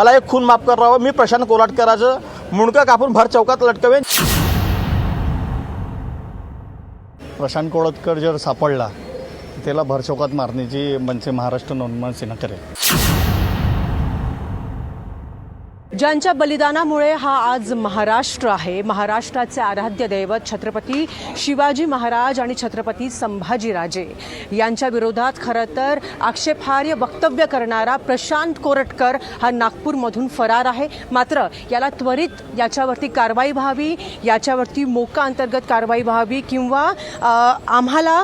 मला एक खून माफ करावं मी प्रशांत कोलाटकराचं मुंडकं कापून भर चौकात लटकवेन प्रशांत कोळटकर जर सापडला त्याला त्याला भरचौकात मारण्याची मनसे महाराष्ट्र नोंदमान सेना करेल ज्यांच्या बलिदानामुळे हा आज महाराष्ट्र आहे. महाराष्ट्राचे आराध्य दैवत छत्रपती शिवाजी महाराज आणि छत्रपती संभाजीराजे यांच्या विरोधात खरं तर आक्षेपार्ह वक्तव्य करणारा प्रशांत कोरटकर हा नागपूरमधून फरार आहे. मात्र याला त्वरित याच्यावरती कारवाई व्हावी याच्यावरती मोका अंतर्गत कारवाई व्हावी किंवा आम्हाला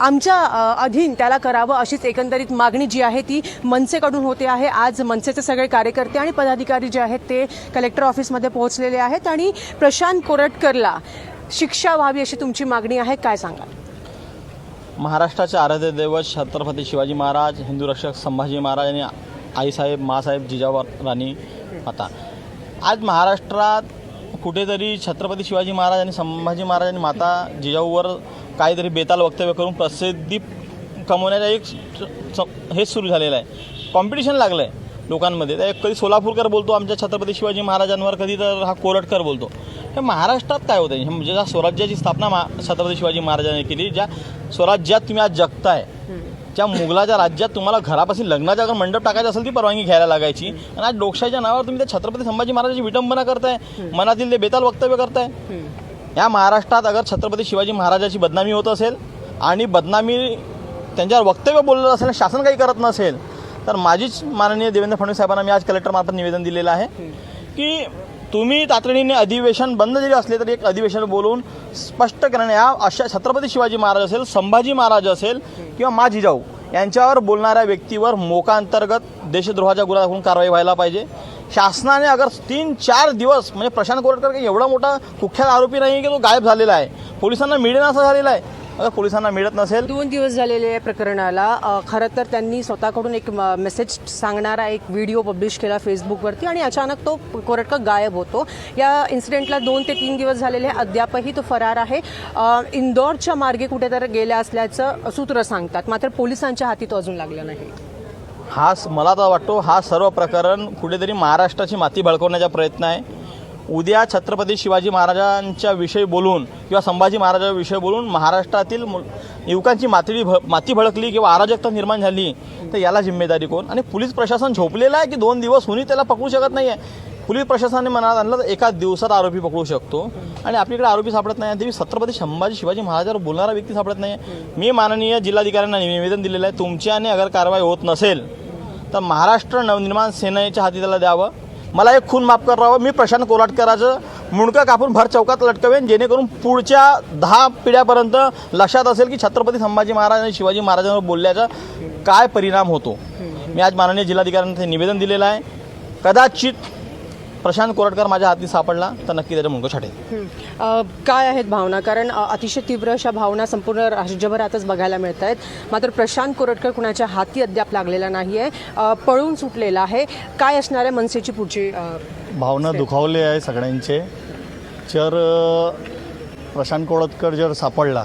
आमच्या अधीन त्याला करावं अशीच एकंदरीत मागणी जी आहे ती मनसेकडून होते आहे. आज मनसेचे सगळे कार्यकर्ते आणि पदाधिकारी जे आहेत ते कलेक्टर ऑफिसमध्ये पोहोचलेले आहेत आणि प्रशांत कोरटकरला शिक्षा व्हावी अशी तुमची मागणी आहे काय सांगाल? महाराष्ट्राचे आराध्य दैवत छत्रपती शिवाजी महाराज हिंदू रक्षक संभाजी महाराज आणि आईसाहेब मासाहेब जिजाऊ राणी माता आज महाराष्ट्रात कुठेतरी छत्रपती शिवाजी महाराज आणि संभाजी महाराज आणि माता जिजाऊवर काहीतरी बेताल वक्तव्य करून प्रसिद्धी कमवण्याचा एक हेच सुरू झालेलं आहे. कॉम्पिटिशन लागलं आहे लोकांमध्ये. तर कधी सोलापूरकर बोलतो आमच्या छत्रपती शिवाजी महाराजांवर कधी तर हा कोरटकर बोलतो. हे महाराष्ट्रात काय होतं हे म्हणजे ज्या स्वराज्याची स्थापना मा छत्रपती शिवाजी महाराजांनी केली ज्या स्वराज्यात तुम्ही आज जगताय ज्या मुघलाच्या राज्यात तुम्हाला घरापासून लग्नाचा अगर मंडप टाकायचा असेल ती परवानगी घ्यायला लागायची. आणि आज डोकशाच्या नावावर तुम्ही त्या छत्रपती संभाजी महाराजांची विटंबना करताय. मनातील ते बेताल वक्तव्य करताय. या महाराष्ट्रात अगर छत्रपती शिवाजी महाराजाची बदनामी होत असेल आणि बदनामी त्यांच्यावर वक्तव्य बोललं असेल शासन काही करत नसेल तर माझीच माननीय देवेंद्र फडणवीस साहेबांना मी आज कलेक्टरमार्फत निवेदन दिलेलं आहे की तुम्ही तातडीने अधिवेशन बंद जरी असले तरी एक अधिवेशन बोलून स्पष्ट करणे या अशा छत्रपती शिवाजी महाराज असेल संभाजी महाराज असेल किंवा मा जिजाऊ यांच्यावर बोलणाऱ्या व्यक्तीवर मोका अंतर्गत देशद्रोहाच्या गुन्हा दाखवून कारवाई व्हायला पाहिजे. शासनाने अगर तीन चार दिवस म्हणजे प्रशांत कोरटकर काही एवढा मोठा कुख्यात आरोपी नाही की तो गायब झालेला आहे. पोलिसांना मिळेनासा झालेला आहे. अगर पोलिसांना मिळत नसेल. दोन दिवस झालेले या प्रकरणाला. खरं तर त्यांनी स्वतःकडून एक म- मेसेज सांगणारा एक व्हिडिओ पब्लिश केला फेसबुकवरती आणि अचानक तो कोरटकर गायब होतो. या इन्सिडेंटला दोन ते तीन दिवस झालेले आहे. अद्यापही तो फरार आहे. इंदोरच्या मार्गे कुठेतरी गेल्या असल्याचं सूत्र सांगतात. मात्र पोलिसांच्या हाती तो अजून लागला नाही. हा मला तर वाटतो हा सर्व प्रकरण कुठेतरी महाराष्ट्राची माती भडकवण्याचा प्रयत्न आहे. उद्या छत्रपती शिवाजी महाराजांच्या विषयी बोलून किंवा संभाजी महाराजांविषयी बोलून महाराष्ट्रातील मु- युवकांची माती भ माती भडकली किंवा अराजकता निर्माण झाली तर याला जिम्मेदारी कोण? आणि पोलीस प्रशासन झोपलेलं आहे की दोन दिवस होणी त्याला पकडू शकत नाही आहे पोलीस प्रशासनाने मनात आणलं तर एका दिवसात आरोपी पकडू शकतो. आणि आपल्याकडे आरोपी सापडत नाही ते छत्रपती संभाजी शिवाजी महाराजावर बोलणारा व्यक्ती सापडत नाही मी माननीय जिल्हाधिकाऱ्यांना निवेदन दिलेलं आहे तुमच्याने अगर कारवाई होत नसेल तर महाराष्ट्र नवनिर्माण सेनेच्या हाती त्याला द्यावं. मला एक खून माफ करावं. मी प्रशांत कोलाटकराचं मुंडकं कापून भर चौकात लटकवेन जेणेकरून पुढच्या दहा पिढ्यापर्यंत लक्षात असेल की छत्रपती संभाजी महाराज आणि शिवाजी महाराजांवर बोलल्याचा काय परिणाम होतो. मी आज माननीय जिल्हाधिकाऱ्यांना ते निवेदन दिलेलं आहे. कदाचित प्रशांत कोरटकर माझ्या हाती सापडला तर नक्की त्याचं मुंडकं छाटेल हं. काय आहेत भावना? कारण अतिशय तीव्र अशा भावना संपूर्ण राज्यभरातच बघायला मिळत आहेत मात्र प्रशांत कोरटकर कुणाच्या हाती अद्याप लागलेला नाही आहे पळून सुटलेला आहे. काय असणार आहे मनसेची पुढची भावना दुखावले आहे सगळ्यांचे. जर प्रशांत कोळतकर जर सापडला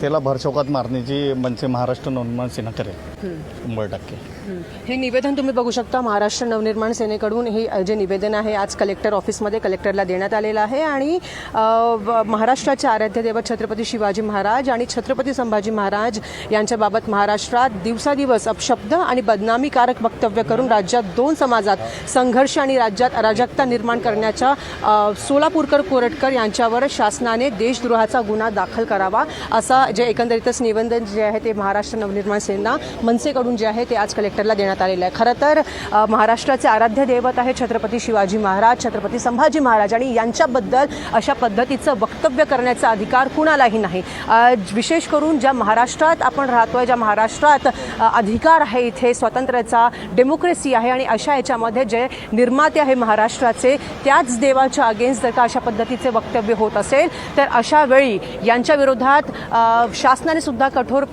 त्याला भरचौकात मारण्याची मनसे महाराष्ट्र नवनिर्माण सेना करेल शंभर टक्के हं. निवेदन तुम्ही बघू शकता महाराष्ट्र नवनिर्माण सेनेकडून हे जे निवेदन आहे आज कलेक्टर ऑफिसमध्ये कलेक्टरला देण्यात आलेलं आहे आणि महाराष्ट्राचे आराध्य दैवत छत्रपती शिवाजी महाराज आणि छत्रपती संभाजी महाराज यांच्याबाबत महाराष्ट्रात दिवसादिवस अपशब्द आणि बदनामीकारक वक्तव्य करून राज्यात दोन समाजात संघर्ष आणि राज्यात अराजकता निर्माण करण्याच्या सोलापूरकर कोरटकर यांच्यावर शासनाने देशद्रोहाचा गुन्हा दाखल करावा असा जे एकंदरीतच निवेदन जे आहे ते महाराष्ट्र नवनिर्माण सेना मनसेकडून जे आहे ते आज कलेक्टरला देण्यात आलेलं आहे. खरं तर महाराष्ट्राचे आराध्य दैवत आहे छत्रपती शिवाजी महाराज छत्रपती संभाजी महाराज आणि यांच्याबद्दल अशा पद्धतीचं वक्तव्य करण्याचा अधिकार कुणालाही नाही. विशेष करून ज्या महाराष्ट्रात आपण राहतोय ज्या महाराष्ट्रात अधिकार आहे इथे स्वातंत्र्याचा डेमोक्रेसी आहे आणि अशा याच्यामध्ये जे निर्माते आहे महाराष्ट्राचे त्याच देवाच्या अगेन्स्ट जर का अशा पद्धतीचे वक्तव्य होत असेल तर अशा वेळी यांच्या विरोधात शासनाने सुद्धा कठोर